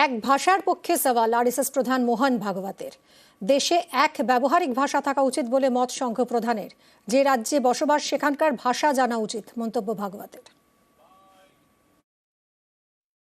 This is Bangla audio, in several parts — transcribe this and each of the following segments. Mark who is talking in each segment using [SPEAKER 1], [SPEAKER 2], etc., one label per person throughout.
[SPEAKER 1] এক ভাষার পক্ষে সওয়াল আরএসএস প্রধান মোহন ভাগবতের দেশে এক ব্যবহারিক ভাষা থাকা উচিত বলে মত সংঘ প্রধানের যে রাজ্যে বসবাস সেখানকার ভাষা জানা উচিত মন্তব্য ভাগবতের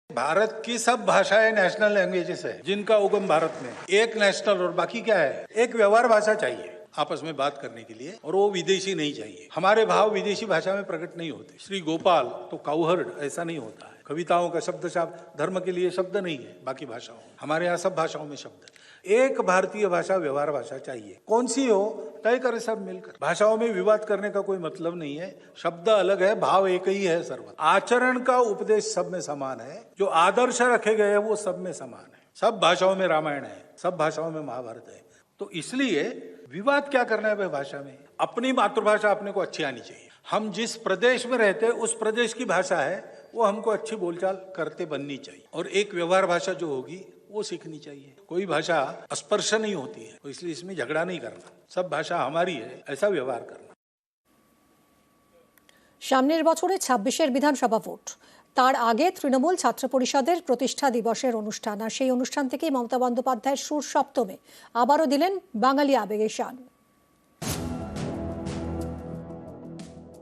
[SPEAKER 2] भारत की सब भाषाएं नेशनल लैंग्वेजेस है जिनका उगम भारत में है। एक नेशनल और बाकी क्या है एक व्यवहार भाषा चाहिए आपस में बात करने के लिए और वो विदेशी नहीं चाहिए हमारे भाव विदेशी भाषा में प्रकट नहीं होते श्री गोपाल तो काउहर्ड ऐसा नहीं होता है कविताओं का शब्द शब्द धर्म के लिए शब्द नहीं है, बाकी भाषाओं। हमारे यहाँ सब भाषाओं में शब्द एक भारतीय भाषा, व्यवहार भाषा चाहिए। कौन सी हो? तय करे सब मिलकर। भाषाओं में विवाद करने का कोई मतलब नहीं है। शब्द अलग है, भाव एक ही है सर्वत्र आचरण का उपदेश सब में समान है। जो आदर्श रखे गए हैं, वो सब में समान है। सब भाषाओं में रामायण है, सब भाषाओं में महाभारत है। तो इसलिए विवाद क्या करना है भाषा में? अपनी मातृभाषा अपने को अच्छी आनी चाहिए। हम जिस प्रदेश में रहते हैं, उस प्रदेश की भाषा है वो हमको अच्छी बोलचाल करते बननी चाहिए और एक व्यवहार भाषा जो होगी वो सीखनी चाहिए कोई भाषा स्पर्श नहीं होती है तो इसलिए इसमें झगड़ा नहीं करना सब भाषा हमारी है ऐसा व्यवहार करना
[SPEAKER 1] সামনের বছরে ছাব্বিশের বিধানসভা ভোট তার আগে তৃণমূল ছাত্র পরিষদের প্রতিষ্ঠা দিবসের অনুষ্ঠান আর সেই অনুষ্ঠান থেকেই মমতা বন্দ্যোপাধ্যায়ের সুর সপ্তমে আবারও দিলেন বাঙালি আবেগের শান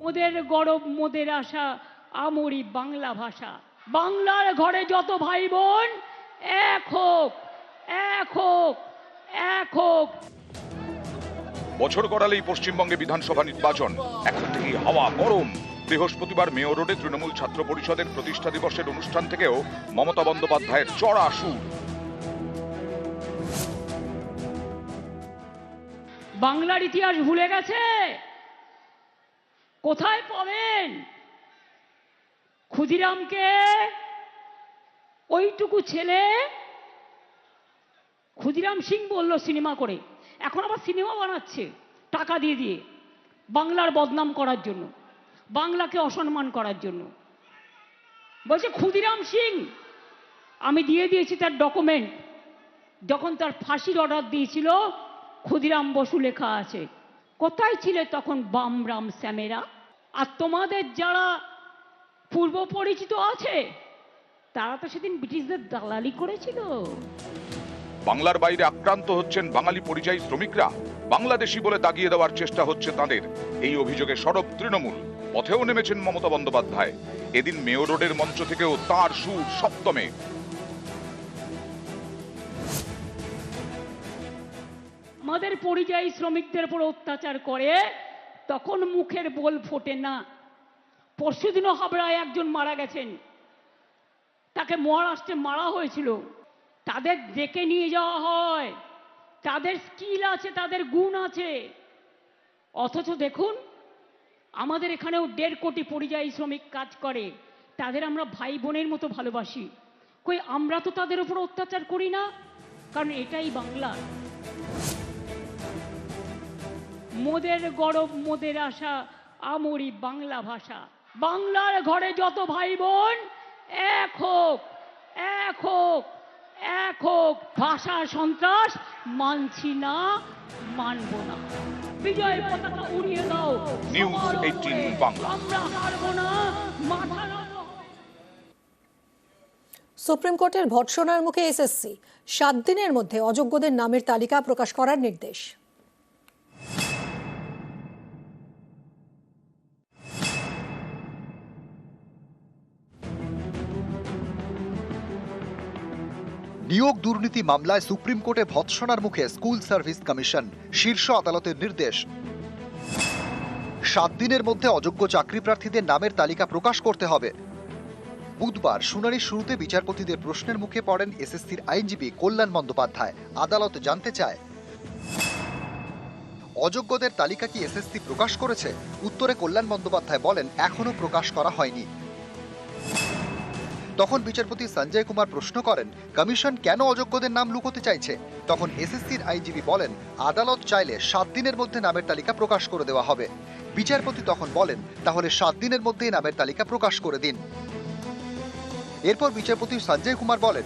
[SPEAKER 3] মোদের গরব মোদের আশা আমরি বাংলা ভাষা। বাংলার ঘরে যত ভাই বোন এক হোক এক হোক এক হোক।
[SPEAKER 4] বছর গড়ালেই পশ্চিমবঙ্গে বিধানসভা নির্বাচন। এখন থেকেই হাওয়া গরম। বৃহস্পতিবার মেয়র রোডে তৃণমূল ছাত্র পরিষদের প্রতিষ্ঠা দিবসের অনুষ্ঠান থেকেও মমতা বন্দ্যোপাধ্যায়ের চড়া সুর
[SPEAKER 3] বাংলার ইতিহাস ভুলে গেছে? কোথায় পাবেন? ক্ষুদিরামকে, ওইটুকু ছেলে, ক্ষুদিরাম সিং বলল সিনেমা করে। এখন আবার সিনেমা বানাচ্ছে টাকা দিয়ে দিয়ে, বাংলার বদনাম করার জন্য, বাংলাকে অসম্মান করার জন্য। বলছে, ক্ষুদিরাম সিং, আমি দিয়ে দিয়েছি তার ডকুমেন্ট। যখন তার ফাঁসির অর্ডার দিয়েছিল, ক্ষুদিরাম বসু লেখা আছে, কোথায় ছিলে তখন বাম রাম শ্যামেরা আর তোমাদের যারা পূর্ব পরিচিত আছে। তারা তো সেদিন ব্রিটিশদের দালালি করেছিল।
[SPEAKER 4] বাংলার বাইরে আক্রান্ত হচ্ছেন বাঙালি পরিযায়ী শ্রমিকরা। বাংলাদেশি বলে দাগিয়ে দেওয়ার চেষ্টা হচ্ছে তাদের। এই অভিযোগে সরব তৃণমূল। পথেও নেমেছেন মমতা বন্দ্যোপাধ্যায়। এদিন মেয়র রোডের মঞ্চ থেকেও তার সুর সপ্তমে।
[SPEAKER 3] আমাদের পরিযায়ী শ্রমিকদের উপর অত্যাচার করে তখন মুখের বোল ফোটে না। পরশুদিনও হাবড়ায় একজন মারা গেছেন। তাকে মহারাষ্ট্রে মারা হয়েছিল। তাদের ডেকে নিয়ে যাওয়া হয়। তাদের স্কিল আছে, তাদের গুণ আছে। অথচ দেখুন, আমাদের এখানেও দেড় কোটি পরিযায়ী শ্রমিক কাজ করে। তাদের আমরা ভাই বোনের মতো ভালোবাসি। কই, আমরা তো তাদের উপর অত্যাচার করি না? কারণ এটাই বাংলা। মোদের গরব, মোদের আশা, আমরি বাংলা ভাষা। বাংলার ঘরে যত ভাই বোন এক হোক এক হোক এক হোক ভাষা সন্ত্রাস মানছি না মানব না বিজয় পতাকা উড়িয়ে দাও
[SPEAKER 4] নিউজ
[SPEAKER 3] সবার
[SPEAKER 4] 18
[SPEAKER 3] উপরে।
[SPEAKER 4] বাংলা।
[SPEAKER 3] আমরা হারবো না মাথা
[SPEAKER 1] সুপ্রিম কোর্টের ভৎসনার মুখে এসএসসি সাত দিনের মধ্যে অযোগ্যদের নামের তালিকা প্রকাশ করার নির্দেশ
[SPEAKER 5] নিয়োগ দুর্নীতি মামলায় সুপ্রিম কোর্টে ভৎসনার মুখে স্কুল সার্ভিস কমিশন, শীর্ষ আদালতের নির্দেশ। সাত দিনের মধ্যে অযোগ্য চাকরি প্রার্থীদের নামের তালিকা প্রকাশ করতে হবে। বুধবার শুনানির শুরুতে বিচারপতিদের প্রশ্নের মুখে পড়েন এসএসসির আইনজীবী কল্যাণ বন্দ্যোপাধ্যায়। আদালত জানতে চায়। অযোগ্যদের তালিকা কি এসএসসি প্রকাশ করেছে? উত্তরে কল্যাণ বন্দ্যোপাধ্যায় বলেন এখনও প্রকাশ করা হয়নি। তখন বিচারপতি সঞ্জয় কুমার প্রশ্ন করেন, কমিশন কেন অযোগ্যদের নাম লুকোতে চাইছে? তখন এসএসসির আইনজীবী বলেন, আদালত চাইলে সাত দিনের মধ্যে নামের তালিকা প্রকাশ করে দেওয়া হবে। বিচারপতি তখন বলেন, তাহলে সাত দিনের মধ্যেই নামের তালিকা প্রকাশ করে দিন। এরপর বিচারপতি সঞ্জয় কুমার বলেন,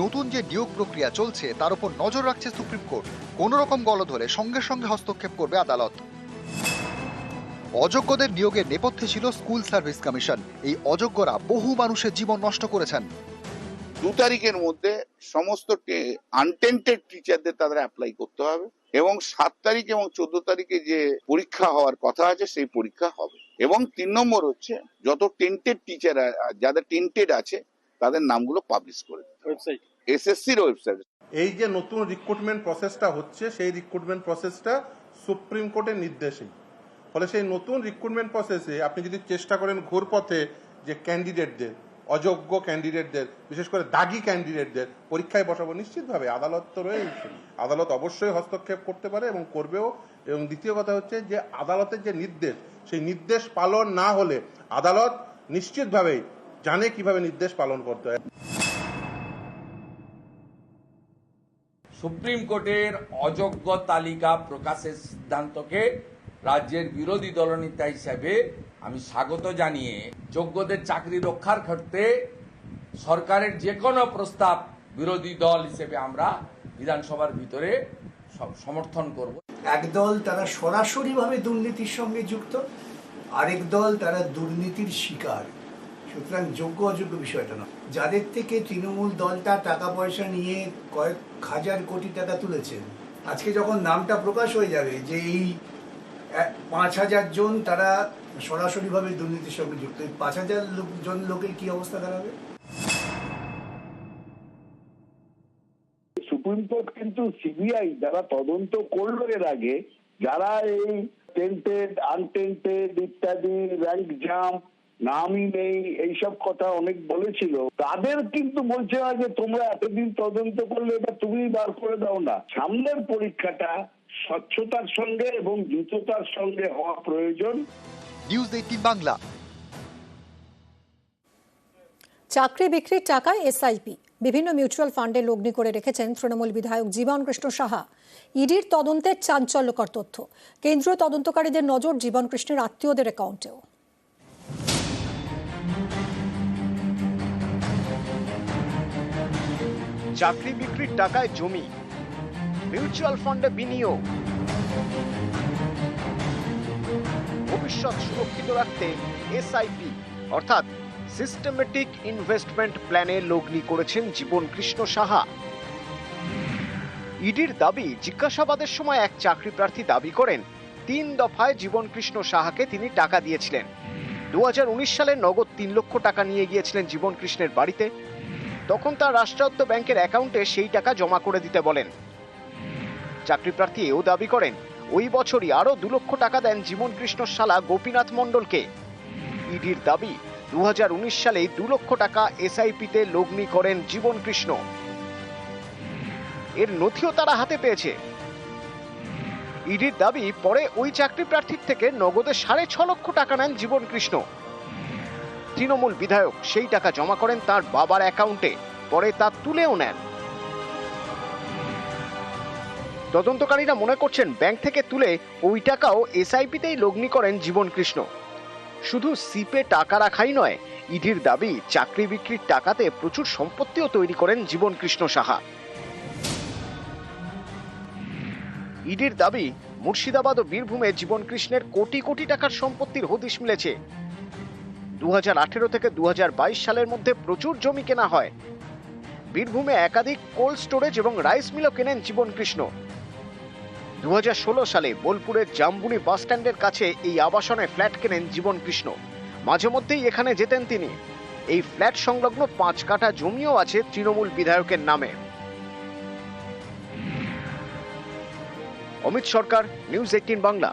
[SPEAKER 5] নতুন যে নিয়োগ প্রক্রিয়া চলছে, তার উপর নজর রাখছে সুপ্রিম কোর্ট। কোন রকম গলদ হলে সঙ্গে সঙ্গে হস্তক্ষেপ করবে আদালত। অযোগ্যদের নিয়োগের নেপথ্যে ছিল স্কুল সার্ভিস কমিশন। এই অযোগ্যরা বহু মানুষের জীবন নষ্ট করেছেন।
[SPEAKER 6] দু তারিখের মধ্যে সমস্ত আনটেন্টেড টিচারদের তাদের অ্যাপ্লাই করতে হবে এবং সাত তারিখ এবং চোদ্দ তারিখে যে পরীক্ষা হওয়ার কথা আছে সেই পরীক্ষা হবে। এবং তিন নম্বর হচ্ছে যত টেন্টেড টিচার যাদের টেন্টেড আছে তাদের নামগুলো পাবলিশ করে
[SPEAKER 7] ওয়েবসাইট
[SPEAKER 6] এসএসসির ওয়েবসাইট
[SPEAKER 7] এই যে নতুন রিক্রুটমেন্ট প্রসেসটা হচ্ছে সেই রিক্রুটমেন্ট প্রসেসটা সুপ্রিম কোর্টের নির্দেশেই। ফলে সেই নতুন রিক্রুটমেন্ট প্রসেসে আপনি যদি চেষ্টা করেন ঘোর পথে যে ক্যান্ডিডেটদের অযোগ্য ক্যান্ডিডেটদের বিশেষ করে দাগি ক্যান্ডিডেটদের পরীক্ষায় বসাবো, নিশ্চিতভাবে আদালত তো রয়েছে আদালত অবশ্যই হস্তক্ষেপ করতে পারে এবং করবেও। এবং দ্বিতীয় কথা হচ্ছে যে আদালতের যে নির্দেশ, সেই নির্দেশ পালন না হলে আদালত নিশ্চিতভাবেই জানে কীভাবে নির্দেশ পালন করতে হয়।
[SPEAKER 8] সুপ্রিম কোর্টের অযোগ্য তালিকা প্রকাশের সিদ্ধান্তকে রাজ্যের বিরোধী দলনেতা হিসাবে আমি স্বাগত জানিয়ে যোগ্যদের চাকরি রক্ষার ক্ষেত্রে সরকারের যে কোনো প্রস্তাব বিরোধী দল হিসেবে আমরা বিধানসভার ভিতরে সমর্থন করব।
[SPEAKER 9] একদল তারা সরাসরিভাবে দুর্নীতির সঙ্গে যুক্ত, আরেক দল তারা দুর্নীতির শিকার। সুতরাং যোগ্য অযোগ্য বিষয়টা না যাদের থেকে তৃণমূল দলটা টাকা পয়সা নিয়ে কয়েক হাজার কোটি টাকা তুলেছেন আজকে যখন নামটা প্রকাশ হয়ে যাবে যে এই পাঁচ হাজার জন তারা সরাসরিভাবে দুর্নীতির সঙ্গে যুক্ত। পাঁচ হাজার জন লোকের কি অবস্থা দাঁড়াবে?
[SPEAKER 10] সুপ্রিম কোর্ট কিন্তু সিবিআই যারা তদন্ত করল এর আগে, যারা এই টেন্টেড আনটেন্টেড ইত্যাদি র্যাঙ্ক জাম্প নামই নেই, এইসব কথা অনেক বলেছিল। তাদের কিন্তু বলছে না যে তোমরা এতদিন তদন্ত করলে এটা তুমি বার করে দাও না। সামনের পরীক্ষাটা স্বচ্ছতার সঙ্গে এবং দ্রুততার সঙ্গে হওয়া প্রয়োজন।
[SPEAKER 5] নিউজ এইটিন বাংলা
[SPEAKER 1] চাকরি বিক্রির টাকায় এসআইপি বিভিন্ন মিউচুয়াল ফান্ডে লগ্নি করে রেখেছেন তৃণমূল বিধায়ক জীবন কৃষ্ণ সাহা। ইডির তদন্তের চাঞ্চল্যকর তথ্য। কেন্দ্রীয় তদন্তকারীদের নজর জীবন কৃষ্ণের আত্মীয়দের অ্যাকাউন্টেও।
[SPEAKER 11] চাকরি বিক্রির টাকায় জমি। মিউচুয়াল ফান্ডে বিনিয়োগ। ভবিষ্যৎ সুরক্ষিত রাখতে এসআইপি, অর্থাৎ সিস্টেমেটিক ইনভেস্টমেন্ট প্ল্যানে লগ্নি করেছেন জীবন কৃষ্ণ সাহা। ইডির দাবি, জিজ্ঞাসাবাদের সময় এক চাকরি প্রার্থী দাবি করেন, তিন দফায় জীবন কৃষ্ণ সাহাকে তিনি টাকা দিয়েছিলেন। দু হাজার উনিশ সালে নগদ তিন লক্ষ টাকা নিয়ে গিয়েছিলেন জীবন কৃষ্ণের বাড়িতে। তখন তার রাষ্ট্রায়ত্ত ব্যাংকের অ্যাকাউন্টে সেই টাকা জমা করে দিতে বলেন। চাকরি প্রার্থী এও দাবি করেন, ওই বছরই আরও দু লক্ষ টাকা দেন জীবন কৃষ্ণ শালা গোপীনাথ মণ্ডলকে। ইডির দাবি দু হাজার উনিশ সালে দু লক্ষ টাকা এসআইপিতে লগ্নি করেন জীবন কৃষ্ণ এর নথিও তারা হাতে পেয়েছে। ইডির দাবি, পরে ওই চাকরি প্রার্থীর থেকে নগদে সাড়ে ছ লক্ষ টাকা নেন জীবন কৃষ্ণ তৃণমূল বিধায়ক সেই টাকা জমা করেন তার বাবার অ্যাকাউন্টে, পরে তা তুলেও নেন। তদন্তকারীরা মনে করছেন ব্যাংক থেকে তুলে ওই টাকাও এসআইপিতেই লগ্নি করেন জীবন কৃষ্ণ শুধু সিপে টাকা রাখাই নয়, ইডির দাবি চাকরি বিক্রির টাকাতে প্রচুর সম্পত্তিও তৈরি করেন জীবন কৃষ্ণ সাহা। ইডির দাবি, মুর্শিদাবাদ ও বীরভূমে জীবন কৃষ্ণের কোটি কোটি টাকার সম্পত্তির হদিশ মিলেছে। দু হাজার আঠেরো থেকে দু হাজার বাইশ সালের মধ্যে প্রচুর জমি কেনা হয়। বীরভূমে একাধিক কোল্ড স্টোরেজ এবং রাইস মিলও কেনেন জীবন কৃষ্ণ দু হাজার ষোলো সালে বোলপুরের জাম্বুনি বাস স্ট্যান্ডের কাছে এই আবাসনে ফ্ল্যাট কেনেন জীবন কৃষ্ণ মাঝে মধ্যেই এখানে যেতেন তিনি। এই ফ্ল্যাট সংলগ্ন পাঁচ কাঠা জমিও আছে তৃণমূল বিধায়কের নামে। Amit Sarkar, news eighteen Bangla.